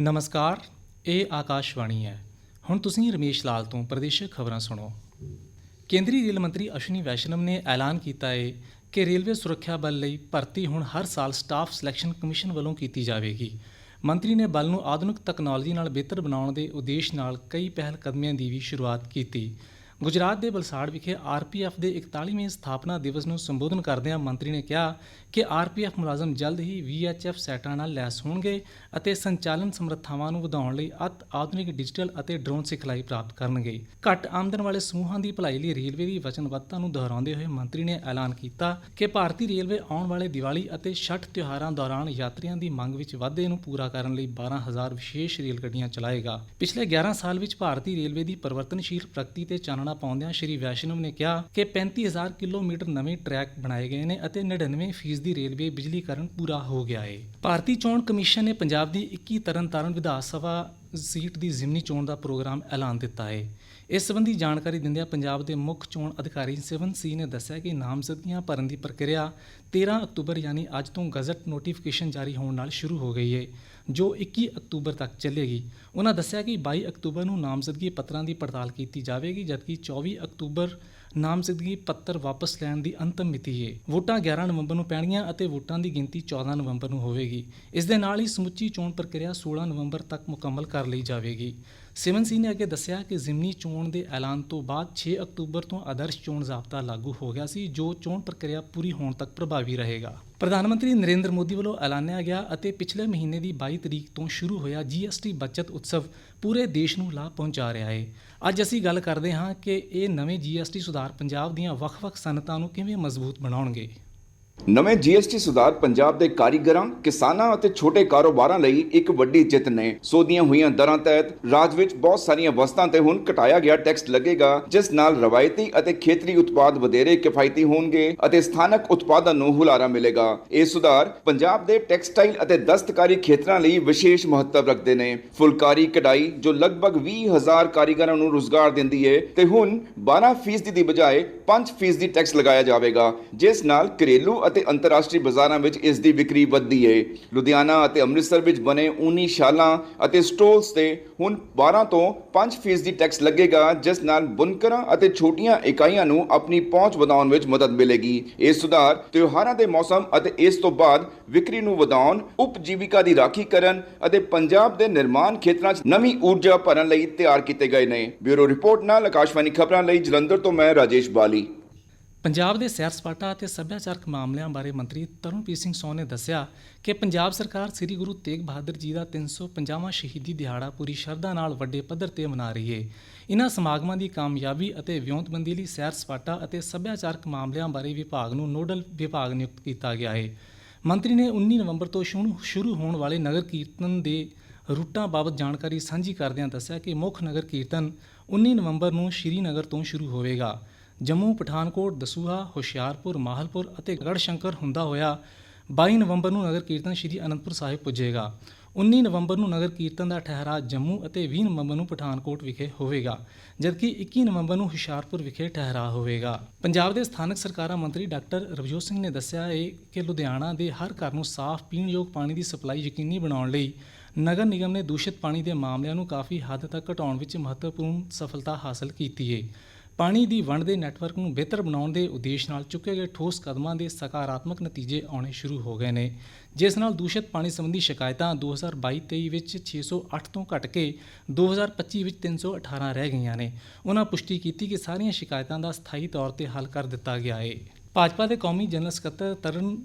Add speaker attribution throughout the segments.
Speaker 1: ਨਮਸਕਾਰ, ਇਹ ਆਕਾਸ਼ਵਾਣੀ ਹੈ। ਹੁਣ ਤੁਸੀਂ ਰਮੇਸ਼ ਲਾਲ ਤੋਂ ਪ੍ਰਦੇਸ਼ਕ ਖਬਰਾਂ ਸੁਣੋ। ਕੇਂਦਰੀ ਰੇਲ ਮੰਤਰੀ ਅਸ਼ਵਨੀ ਵੈਸ਼ਨਵ ਨੇ ਐਲਾਨ ਕੀਤਾ ਹੈ ਕਿ ਰੇਲਵੇ ਸੁਰੱਖਿਆ ਬਲ ਲਈ ਭਰਤੀ ਹੁਣ ਹਰ ਸਾਲ ਸਟਾਫ ਸਿਲੈਕਸ਼ਨ ਕਮਿਸ਼ਨ ਵੱਲੋਂ ਕੀਤੀ ਜਾਵੇਗੀ। ਮੰਤਰੀ ਨੇ ਬਲ ਨੂੰ ਆਧੁਨਿਕ ਤਕਨਾਲੋਜੀ ਨਾਲ ਬਿਹਤਰ ਬਣਾਉਣ ਦੇ ਉਦੇਸ਼ ਨਾਲ ਕਈ ਪਹਿਲ ਕਦਮੀਆਂ ਦੀ ਵੀ ਸ਼ੁਰੂਆਤ ਕੀਤੀ। ਗੁਜਰਾਤ ਦੇ ਬਲਸਾੜ ਵਿਖੇ ਆਰਪੀਐਫ ਦੇ 41ਵੇਂ ਸਥਾਪਨਾ ਦਿਵਸ ਨੂੰ ਸੰਬੋਧਨ ਕਰਦਿਆਂ ਮੰਤਰੀ ਨੇ ਕਿਹਾ ਕਿ ਆਰਪੀਐਫ ਮੁਲਾਜ਼ਮ ਜਲਦ ਹੀ ਵੀਐਚਐਫ ਸੈਟਾਂ ਨਾਲ ਲੈਸ ਹੋਣਗੇ ਅਤੇ ਸੰਚਾਲਨ ਸਮਰੱਥਾਵਾਂ ਨੂੰ ਵਧਾਉਣ ਲਈ ਅਤ ਆਧੁਨਿਕ ਡਿਜੀਟਲ ਅਤੇ ਡਰੋਨ ਸਿਖਲਾਈ ਪ੍ਰਾਪਤ ਕਰਨਗੇ। ਘੱਟ ਆਮਦਨ ਵਾਲੇ ਸਮੂਹਾਂ ਦੀ ਭਲਾਈ ਲਈ ਰੇਲਵੇ ਦੀ ਵਚਨਬੱਧਤਾ ਨੂੰ ਦੁਹਰਾਉਂਦੇ ਹੋਏ ਮੰਤਰੀ ਨੇ ਐਲਾਨ ਕੀਤਾ ਕਿ ਭਾਰਤੀ ਰੇਲਵੇ ਆਉਣ ਵਾਲੇ ਦੀਵਾਲੀ ਅਤੇ ਛਠ ਤਿਉਹਾਰਾਂ ਦੌਰਾਨ ਯਾਤਰੀਆਂ ਦੀ ਮੰਗ ਵਿੱਚ ਵਾਧੇ ਨੂੰ ਪੂਰਾ ਕਰਨ ਲਈ 12000 ਵਿਸ਼ੇਸ਼ ਰੇਲ ਗੱਡੀਆਂ ਚਲਾਏਗਾ। ਪਿਛਲੇ 11 ਸਾਲ ਵਿੱਚ ਭਾਰਤੀ ਰੇਲਵੇ ਦੀ ਪਰਿਵਰਤਨਸ਼ੀਲ ਪ੍ਰਗਤੀ ਤੇ ਚਾਨਣ ਪਾਉਂਦਿਆਂ ਸ਼੍ਰੀ ਵੈਸ਼ਨਵ ਨੇ ਕਿਹਾ ਕਿ 35000 ਕਿਲੋਮੀਟਰ ਨਵੇਂ ਟਰੈਕ ਬਣਾਏ ਗਏ ਨੇ ਅਤੇ 99% ਫੀਸਦੀ ਰੇਲਵੇ ਬਿਜਲੀਕਰਨ ਪੂਰਾ ਹੋ ਗਿਆ ਹੈ ਭਾਰਤੀ ਚੋਣ ਕਮਿਸ਼ਨ ਨੇ ਪੰਜਾਬ ਦੀ 21 ਤਰਨਤਾਰਨ ਵਿਧਾਨ ਸਭਾ ਸੀਟ ਦੀ ਜ਼ਿਮਨੀ ਚੋਣ ਦਾ ਪ੍ਰੋਗਰਾਮ ਐਲਾਨ ਦਿੱਤਾ ਹੈ ਇਸ ਸੰਬੰਧੀ ਜਾਣਕਾਰੀ ਦਿੰਦਿਆਂ ਪੰਜਾਬ ਦੇ ਮੁੱਖ ਚੋਣ ਅਧਿਕਾਰੀ ਸਿਵਨ ਸੀ ਨੇ ਦੱਸਿਆ ਕਿ ਨਾਮਜ਼ਦਗੀਆਂ ਭਰਨ ਦੀ ਪ੍ਰਕਿਰਿਆ 13 ਅਕਤੂਬਰ ਯਾਨੀ ਅੱਜ ਤੋਂ ਗਜ਼ਟ ਨੋਟੀਫਿਕੇਸ਼ਨ ਜਾਰੀ ਹੋਣ ਨਾਲ ਸ਼ੁਰੂ ਹੋ ਗਈ ਹੈ ਜੋ 21 ਅਕਤੂਬਰ ਤੱਕ ਚੱਲੇਗੀ। ਉਹਨਾਂ ਦੱਸਿਆ ਕਿ 22 ਅਕਤੂਬਰ ਨੂੰ ਨਾਮਜ਼ਦਗੀ ਪੱਤਰਾਂ ਦੀ ਪੜਤਾਲ ਕੀਤੀ ਜਾਵੇਗੀ, ਜਦਕਿ 24 ਅਕਤੂਬਰ ਨਾਮਜ਼ਦਗੀ ਪੱਤਰ ਵਾਪਸ ਲੈਣ ਦੀ ਅੰਤਮ ਮਿਤੀ ਹੈ ਵੋਟਾਂ 11 ਨਵੰਬਰ ਨੂੰ ਪੈਣਗੀਆਂ ਅਤੇ ਵੋਟਾਂ ਦੀ ਗਿਣਤੀ 14 ਨਵੰਬਰ ਨੂੰ ਹੋਵੇਗੀ। ਇਸ ਦੇ ਨਾਲ ਹੀ ਸਮੁੱਚੀ ਚੋਣ ਪ੍ਰਕਿਰਿਆ 16 ਨਵੰਬਰ ਤੱਕ ਮੁਕੰਮਲ ਕਰ ਲਈ ਜਾਵੇਗੀ। ਸਿਮਨ ਸਿੰਘ ਨੇ ਅੱਗੇ ਦੱਸਿਆ ਕਿ ਜ਼ਿਮਨੀ ਚੋਣ ਦੇ ਐਲਾਨ ਤੋਂ ਬਾਅਦ 6 ਅਕਤੂਬਰ ਤੋਂ ਆਦਰਸ਼ ਚੋਣ ਜ਼ਾਬਤਾ ਲਾਗੂ ਹੋ ਗਿਆ ਸੀ, ਜੋ ਚੋਣ ਪ੍ਰਕਿਰਿਆ ਪੂਰੀ ਹੋਣ ਤੱਕ ਪ੍ਰਭਾਵੀ ਰਹੇਗਾ। ਪ੍ਰਧਾਨ ਮੰਤਰੀ ਨਰਿੰਦਰ ਮੋਦੀ ਵੱਲੋਂ ਐਲਾਨਿਆ ਗਿਆ ਅਤੇ ਪਿਛਲੇ ਮਹੀਨੇ ਦੀ 22 ਤਰੀਕ ਤੋਂ ਸ਼ੁਰੂ ਹੋਇਆ ਜੀਐਸਟੀ ਬਚਤ ਉਤਸਵ ਪੂਰੇ ਦੇਸ਼ ਨੂੰ ਲਾਭ ਪਹੁੰਚਾ ਰਿਹਾ ਹੈ ਅੱਜ ਅਸੀਂ ਗੱਲ ਕਰਦੇ ਹਾਂ ਕਿ ਇਹ ਨਵੇਂ ਜੀਐਸਟੀ ਸੁਧਾਰ ਪੰਜਾਬ ਦੀਆਂ ਵੱਖ-ਵੱਖ ਸਨਅਤਾਂ ਨੂੰ ਕਿਵੇਂ ਮਜ਼ਬੂਤ ਬਣਾਉਣਗੇ।
Speaker 2: ਨਵੇਂ ਜੀਐਸਟੀ ਸੁਧਾਰ ਪੰਜਾਬ ਦੇ ਕਾਰੀਗਰਾਂ, ਕਿਸਾਨਾਂ ਅਤੇ ਛੋਟੇ ਕਾਰੋਬਾਰਾਂ ਲਈ ਇੱਕ ਵੱਡੀ ਜਿੱਤ ਨੇ। ਸੋਧੀਆਂ ਹੋਈਆਂ ਦਰਾਂ ਤਹਿਤ ਰਾਜ ਵਿੱਚ ਬਹੁਤ ਸਾਰੀਆਂ ਵਸਤਾਂ ਤੇ ਹੁਣ ਘਟਾਇਆ ਗਿਆ ਟੈਕਸ ਲੱਗੇਗਾ, ਜਿਸ ਨਾਲ ਰਵਾਇਤੀ ਅਤੇ ਖੇਤਰੀ ਉਤਪਾਦ ਵਧੇਰੇ ਕਿਫਾਇਤੀ ਹੋਣਗੇ ਅਤੇ ਸਥਾਨਕ ਉਤਪਾਦਾਂ ਨੂੰ ਹੁਲਾਰਾ ਮਿਲੇਗਾ। ਇਹ ਸੁਧਾਰ ਪੰਜਾਬ ਦੇ ਟੈਕਸਟਾਈਲ ਅਤੇ ਦਸਤਕਾਰੀ ਖੇਤਰਾਂ ਲਈ ਵਿਸ਼ੇਸ਼ ਮਹੱਤਵ ਰੱਖਦੇ ਨੇ। ਫੁਲਕਾਰੀ, ਕਢਾਈ, ਜੋ ਲਗਭਗ 20000 ਕਾਰੀਗਰਾਂ ਨੂੰ ਰੋਜ਼ਗਾਰ ਦਿੰਦੀ ਹੈ ਤੇ ਹੁਣ 12% ਦੀ ਬਜਾਏ 5% ਟੈਕਸ ਲਗਾਇਆ ਜਾਵੇਗਾ, ਜਿਸ ਨਾਲ ਘਰੇਲੂ ਅਤੇ ਅੰਤਰਰਾਸ਼ਟਰੀ ਬਾਜ਼ਾਰਾਂ ਵਿੱਚ ਇਸ ਦੀ ਵਿਕਰੀ ਵੱਧਦੀ ਹੈ ਲੁਧਿਆਣਾ ਅਤੇ ਅੰਮ੍ਰਿਤਸਰ ਵਿੱਚ ਬਣੇ ਊਨੀ ਸ਼ਾਲਾਂ ਅਤੇ ਸਟੋਲਸ ਤੇ ਹੁਣ 12 ਤੋਂ 5% ਦੀ ਟੈਕਸ ਲੱਗੇਗਾ, ਜਿਸ ਨਾਲ ਬੁਨਕਰਾਂ ਅਤੇ ਛੋਟੀਆਂ ਇਕਾਈਆਂ ਨੂੰ ਆਪਣੀ ਪਹੁੰਚ ਵਧਾਉਣ ਵਿੱਚ ਮਦਦ ਮਿਲੇਗੀ। ਇਹ ਸੁਧਾਰ ਤਿਉਹਾਰਾਂ ਦੇ ਮੌਸਮ ਅਤੇ ਇਸ ਤੋਂ ਬਾਅਦ ਵਿਕਰੀ ਨੂੰ ਵਧਾਉਣ, ਉਪਜੀਵਿਕਾ ਦੀ ਰਾਖੀ ਕਰਨ ਅਤੇ ਪੰਜਾਬ ਦੇ ਨਿਰਮਾਣ ਖੇਤਰਾਂ 'ਚ ਨਵੀਂ ਊਰਜਾ ਭਰਨ ਲਈ ਤਿਆਰ ਕੀਤੇ ਗਏ ਨੇ। ਬਿਊਰੋ ਰਿਪੋਰਟ ਨਾਲ ਆਕਾਸ਼ਵਾਣੀ ਖਬਰਾਂ ਲਈ ਜਲੰਧਰ ਤੋਂ ਮੈਂ ਰਾਜੇਸ਼ ਬਾਲੀ।
Speaker 1: ਪੰਜਾਬ ਦੇ ਸੈਰ ਸਪਾਟਾ ਅਤੇ ਸੱਭਿਆਚਾਰਕ ਮਾਮਲਿਆਂ ਬਾਰੇ ਮੰਤਰੀ ਤਰੁਣਪ੍ਰੀਤ ਸਿੰਘ ਸੋਹ ਨੇ ਦੱਸਿਆ ਕਿ ਪੰਜਾਬ ਸਰਕਾਰ ਸ੍ਰੀ ਗੁਰੂ ਤੇਗ ਬਹਾਦਰ ਜੀ ਦਾ 350ਵਾਂ ਸ਼ਹੀਦੀ ਦਿਹਾੜਾ ਪੂਰੀ ਸ਼ਰਧਾ ਨਾਲ ਵੱਡੇ ਪੱਧਰ ਤੇ ਮਨਾ ਰਹੀ ਹੈ ਇਨ੍ਹਾਂ ਸਮਾਗਮਾਂ ਦੀ ਕਾਮਯਾਬੀ ਅਤੇ ਵਿਉਂਤਬੰਦੀ ਲਈ ਸੈਰ ਸਪਾਟਾ ਅਤੇ ਸੱਭਿਆਚਾਰਕ ਮਾਮਲਿਆਂ ਬਾਰੇ ਵਿਭਾਗ ਨੂੰ ਨੋਡਲ ਵਿਭਾਗ ਨਿਯੁਕਤ ਕੀਤਾ ਗਿਆ ਹੈ ਮੰਤਰੀ ਨੇ 19 ਨਵੰਬਰ ਤੋਂ ਸ਼ੁਰੂ ਸ਼ੁਰੂ ਹੋਣ ਵਾਲੇ ਨਗਰ ਕੀਰਤਨ ਦੇ ਰੂਟਾਂ ਬਾਬਤ ਜਾਣਕਾਰੀ ਸਾਂਝੀ ਕਰਦਿਆਂ ਦੱਸਿਆ ਕਿ ਮੁੱਖ ਨਗਰ ਕੀਰਤਨ 19 ਨਵੰਬਰ ਨੂੰ ਸ਼੍ਰੀਨਗਰ ਤੋਂ ਸ਼ੁਰੂ ਹੋਵੇਗਾ। ਜੰਮੂ ਪਠਾਨਕੋਟ, ਦਸੂਹਾ, ਹੁਸ਼ਿਆਰਪੁਰ, ਮਾਹਲਪੁਰ ਅਤੇ ਗੜਸ਼ੰਕਰ ਹੁੰਦਾ ਹੋਇਆ 22 ਨਵੰਬਰ ਨੂੰ ਨਗਰ ਕੀਰਤਨ ਸ਼੍ਰੀ ਅਨੰਦਪੁਰ ਸਾਹਿਬ ਪੁੱਜੇਗਾ। 19 ਨਵੰਬਰ ਨੂੰ ਨਗਰ ਕੀਰਤਨ ਦਾ ਠਹਿਰਾ ਜੰਮੂ ਅਤੇ 20 ਨਵੰਬਰ ਨੂੰ ਪਠਾਨਕੋਟ ਵਿਖੇ ਹੋਵੇਗਾ, ਜਦਕਿ 21 ਨਵੰਬਰ ਨੂੰ ਹੁਸ਼ਿਆਰਪੁਰ ਵਿਖੇ ਠਹਿਰਾ ਹੋਵੇਗਾ। ਪੰਜਾਬ ਦੇ ਸਥਾਨਕ ਸਰਕਾਰਾਂ ਮੰਤਰੀ ਡਾਕਟਰ ਰਵਜੋਤ ਸਿੰਘ ਨੇ ਦੱਸਿਆ ਹੈ ਕਿ ਲੁਧਿਆਣਾ ਦੇ ਹਰ ਘਰ ਨੂੰ ਸਾਫ਼ ਪੀਣਯੋਗ ਪਾਣੀ ਦੀ ਸਪਲਾਈ ਯਕੀਨੀ ਬਣਾਉਣ ਲਈ ਨਗਰ ਨਿਗਮ ਨੇ ਦੂਸ਼ਿਤ ਪਾਣੀ ਦੇ ਮਾਮਲਿਆਂ ਨੂੰ ਕਾਫੀ ਹੱਦ ਤੱਕ ਘਟਾਉਣ ਵਿੱਚ ਮਹੱਤਵਪੂਰਨ ਸਫਲਤਾ ਹਾਸਲ ਕੀਤੀ ਹੈ ਪਾਣੀ ਦੀ ਵੰਡ ਦੇ ਨੈਟਵਰਕ ਨੂੰ ਬਿਹਤਰ ਬਣਾਉਣ ਦੇ ਉਦੇਸ਼ ਨਾਲ ਚੁੱਕੇ ਗਏ ਠੋਸ ਕਦਮਾਂ ਦੇ ਸਕਾਰਾਤਮਕ ਨਤੀਜੇ ਆਉਣੇ ਸ਼ੁਰੂ ਹੋ ਗਏ ਨੇ। ਜਿਸ ਨਾਲ ਦੂਸ਼ਿਤ ਪਾਣੀ ਸੰਬੰਧੀ ਸ਼ਿਕਾਇਤਾਂ 2022-23 ਵਿੱਚ 608 ਤੋਂ ਘਟ ਕੇ 2025 ਵਿੱਚ 318 ਰਹਿ ਗਈਆਂ ਨੇ। ਉਹਨਾਂ ਪੁਸ਼ਟੀ ਕੀਤੀ ਕਿ ਸਾਰੀਆਂ ਸ਼ਿਕਾਇਤਾਂ ਦਾ ਸਥਾਈ ਤੌਰ ਤੇ ਹੱਲ ਕਰ ਦਿੱਤਾ ਗਿਆ ਹੈ ਭਾਜਪਾ ਦੇ ਕੌਮੀ ਜਨਰਲ ਸਕੱਤਰ ਤਰਨ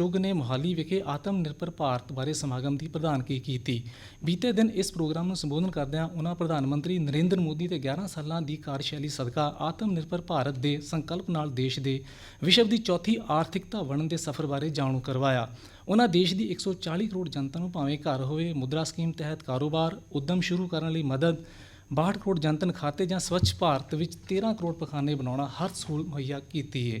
Speaker 1: ਚੁੱਗ ਨੇ ਮੋਹਾਲੀ ਵਿਖੇ ਆਤਮ ਨਿਰਭਰ ਭਾਰਤ ਬਾਰੇ ਸਮਾਗਮ ਦੀ ਪ੍ਰਧਾਨਗੀ ਕੀਤੀ। ਬੀਤੇ ਦਿਨ ਇਸ ਪ੍ਰੋਗਰਾਮ ਨੂੰ ਸੰਬੋਧਨ ਕਰਦਿਆਂ ਉਹਨਾਂ ਪ੍ਰਧਾਨ ਮੰਤਰੀ ਨਰਿੰਦਰ ਮੋਦੀ ਦੇ 11 ਸਾਲਾਂ ਦੀ ਕਾਰਜਸ਼ੈਲੀ ਸਦਕਾ ਆਤਮ ਨਿਰਭਰ ਭਾਰਤ ਦੇ ਸੰਕਲਪ ਨਾਲ ਦੇਸ਼ ਦੇ ਵਿਸ਼ਵ ਦੀ ਚੌਥੀ ਆਰਥਿਕਤਾ ਬਣਨ ਦੇ ਸਫ਼ਰ ਬਾਰੇ ਜਾਣੂ ਕਰਵਾਇਆ। ਉਹਨਾਂ ਦੇਸ਼ ਦੀ 140 ਕਰੋੜ ਜਨਤਾ ਨੂੰ ਭਾਵੇਂ ਘਰ ਹੋਵੇ, ਮੁਦਰਾ ਸਕੀਮ ਤਹਿਤ ਕਾਰੋਬਾਰ, ਉਦਮ ਸ਼ੁਰੂ ਕਰਨ ਲਈ ਮਦਦ 62 ਕਰੋੜ ਜਨਤਨ ਖਾਤੇ ਜਾਂ ਸਵੱਛ ਭਾਰਤ ਵਿੱਚ 13 ਕਰੋੜ ਪਖਾਨੇ ਬਣਾਉਣਾ ਹਰ ਸਹੂਲਤ ਮੁਹੱਈਆ ਕੀਤੀ ਹੈ